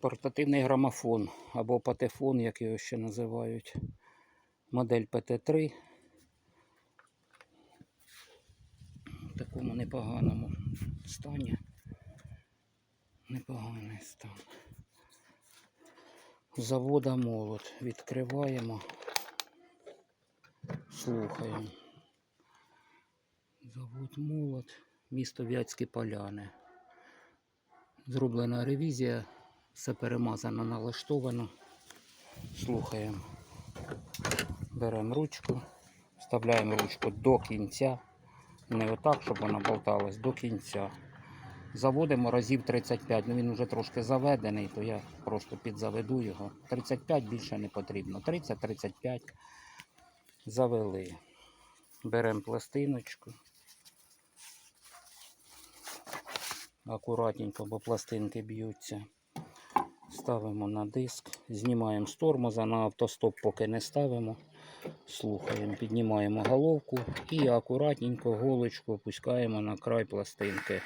Портативний грамофон або патефон, як його ще називають. Модель ПТ3. В такому непоганому стані. Непоганий стан. Завода молот. Відкриваємо. Слухаємо. Завод молот. Місто Вятські Поляни. Зроблена ревізія. Все перемазано, налаштовано. Слухаємо. Беремо ручку, вставляємо ручку до кінця. Не отак, щоб вона болталась, до кінця. Заводимо разів 35. Ну він вже трошки заведений, то я просто підзаведу його. 35 більше не потрібно. 30-35 завели. Беремо пластиночку. Акуратненько, бо пластинки б'ються. Ставимо на диск, знімаємо з тормоза, на автостоп поки не ставимо. Слухаємо, піднімаємо головку і акуратненько голочку опускаємо на край пластинки.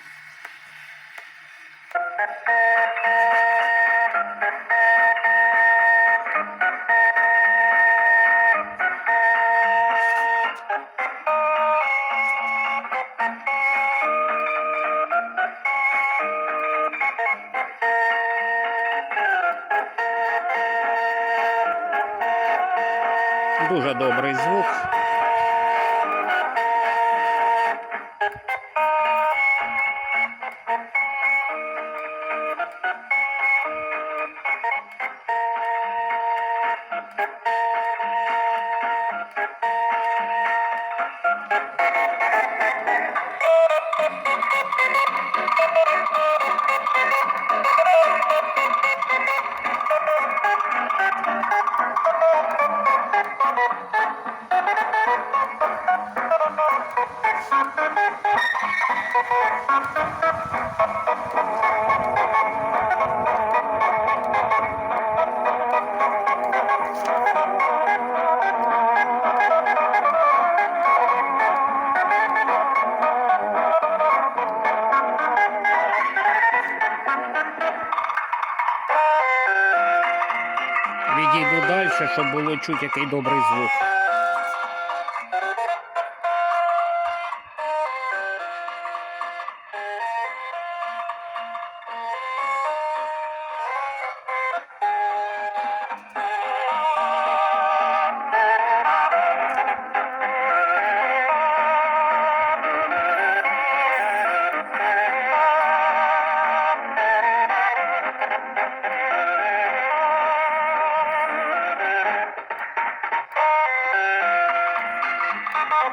Добрий звук. Щоб було чути, який добрий звук. Все,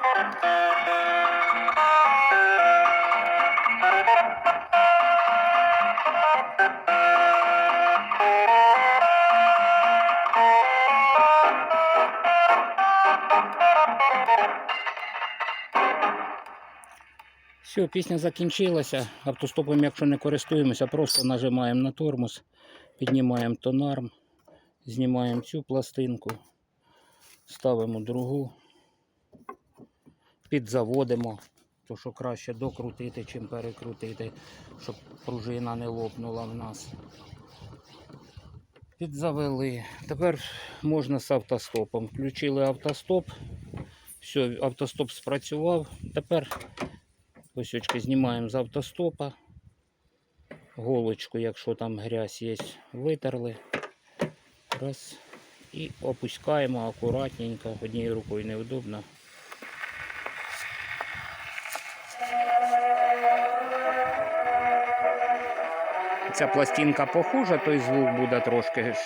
пісня закінчилася. Автостопом, якщо не користуємося, просто нажимаємо на тормоз, піднімаємо тонарм, знімаємо цю пластинку, ставимо другу, підзаводимо, то що краще докрутити, чим перекрутити, щоб пружина не лопнула в нас. Підзавели. Тепер можна з автостопом. Включили автостоп. Все, автостоп спрацював. Тепер Ось знімаємо з автостопа. Голочку, якщо там грязь є, витерли. Раз. І опускаємо акуратненько. Однією рукою неудобно. Ця пластинка похожа, той звук буде трошки з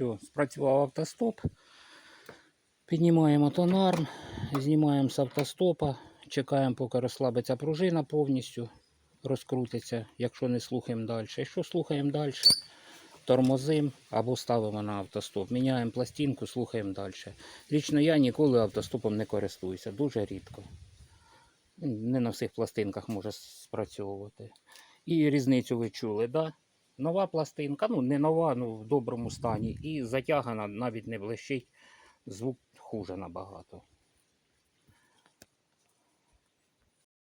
Все, спрацював автостоп. Піднімаємо тонарм, знімаємо з автостопа, чекаємо, поки розслабиться пружина повністю, розкрутиться, якщо не слухаємо далі. Якщо слухаємо далі, тормозимо або ставимо на автостоп. Міняємо пластинку, слухаємо далі. Лічно я ніколи автостопом не користуюся, дуже рідко. Не на всіх пластинках може спрацьовувати. І різницю ви чули, да? Нова пластинка, ну не нова, ну в доброму стані. І затягана навіть не блищить. Звук хуже набагато.